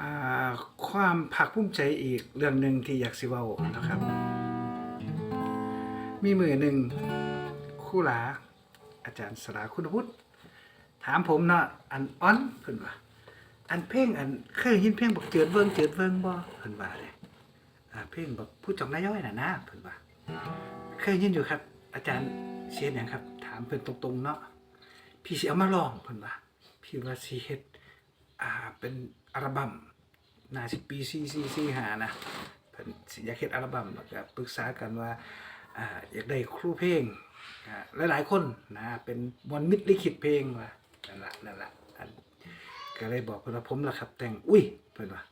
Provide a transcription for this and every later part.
อ่าความภาคภูมิใจอีกเรื่องหนึ่งที่อยากสิเว้านะครับ มีมือหนึ่งคู่หลา อาจารย์สลาคุณพุทธถามผมเนาะอันอ้อนเพิ่นว่าอันเพลงอันเคยยินเพลงบอกเจิดเวิงเจิดเวิงบ่เพิ่นว่าเลยอ่าเพลงบอกผู้จองนายย้อยน่ะนะเพิ่นว่าเคยยินอยู่ครับ อาจารย์เสียนหยังครับ ถามเพิ่นตรงๆเนาะพี่สิเอามาลองเพิ่นว่าพี่ว่าสิเฮ็ด อ่าเป็นอัลบั้มน่าสิปี4445นะเพิ่นสิอยากเฮ็ดอัลบั้มแล้วก็ปรึกษากันว่าอ่าอยากได้ครูเพลงอ่าหลายๆคนนะเป็นมวลมิตรลิขิตเพลงว่านั่นละนั่นละอันก็เลยบอกเพิ่นว่าผมล่ะครับ แต่งอุ้ยเพิ่นว่า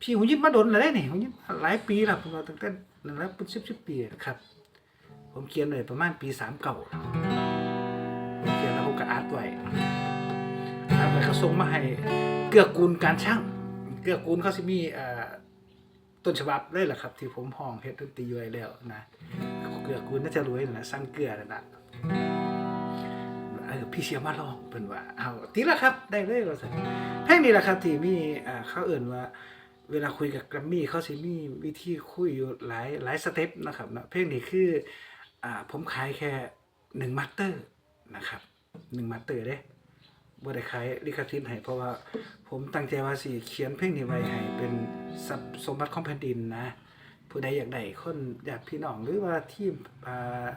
พี่หูยิ้มาโดนแล้วนี่หูยิ้มหลายปีแล้วผมว่าตั้งแต่นั่นแหล้วเป็นสิบสิบปีครับ ผมเขียนไว้ประมาณปีสามเก่าผมเขียนแล้วผมก็อาร์ตไว้ อาร์ตไว้เขาส่งมาให้เกื้อกูลการช่างเกื้อกูลเขาสิมีเอ่อต้นฉบับเลยแหละครับ ที่ผมห้องเฮ็ดดนตรีไว้แล้วนะเกื้อกูลน่าจะรวยนะสร้างเกลือนั่นนะเออพี่เชียร์มาลองเป็นว่าเอาทีละครับได้เลยว่าซั่นเพลงนี้แหละครับที่มีอ่าเขาเอื่นว่าเวลาคุยกับแกรมมี่เขาสิมีวิธีคุยอยู่หลายหลายสเต็ปนะครับเนาะเพลงนี้คืออ่าผมขายแค่หนึ่งมาสเตอร์นะครับหนึ่งมาสเตอร์เด้ บ่ได้ขายลิขสิทธิ์ให้เพราะว่าผมตั้งใจว่าสิเขียนเพลงนี้ไว้ให้เป็นทรัพย์สมบัติของแผ่นดินนะผู้ใดอยากได้คนอยากพี่น้องหรือว่าทีมอ่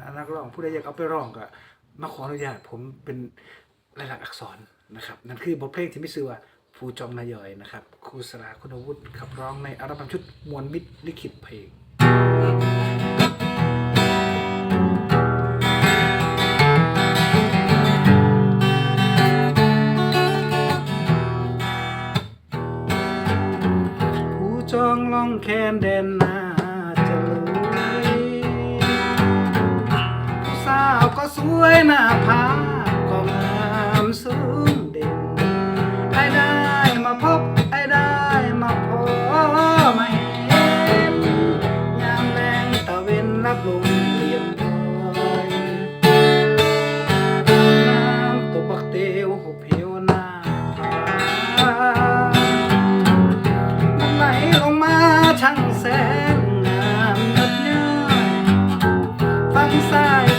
านักร้องผู้ใดอยากเอาไปร้องก็มาขออนุญาตผมเป็นลายลักษณ์อักษรนะครับ นั่นคือบทเพลงที่มีชื่อว่าผู้จองนายอยนะครับครูสลาคุณวุฒิขับร้องในอัลบั้มชุดมวลมิตรลิขิตเพลง แค้นแดนนาจะลุยผู้สาวก็สวยหน้าผาก็งามสูงเด่นไอ้ได้มาพบไอ้ได้มาพอมาเห็นยามแรงตะเวนรับลม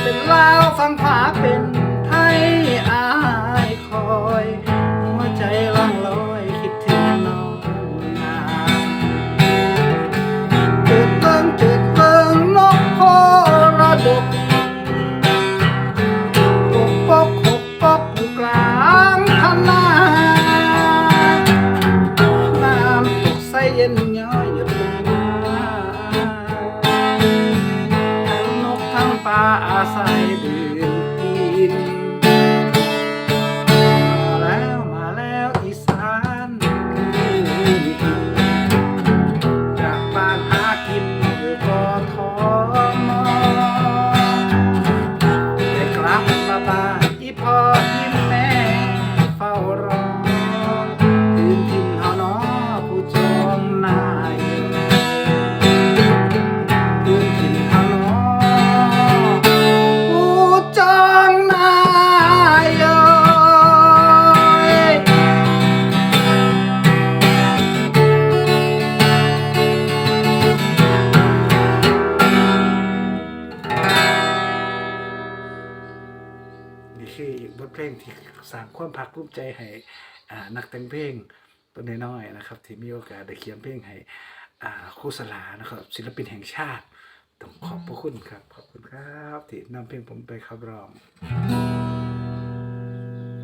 เป็นลาวฝั่งขวาเป็นไทยอายคอย หัวใจล่องลอยคิดถึงน้องนาจุดเบิ่งจุดเบิ่งนกโคระดกหกปกหกปกอยู่กลางคณะน้ำตกใสเย็นย้อย เพลงที่สร้างความภาคภูมิใจให้นักแต่งเพลงตัวน้อยๆนะครับ ที่มีโอกาสได้เขียนเพลงให้ครูสลานะครับ ศิลปินแห่งชาติ ต้องขอบพระคุณครับ ขอบคุณครับ ที่นำเพลงผมไปขับร้อง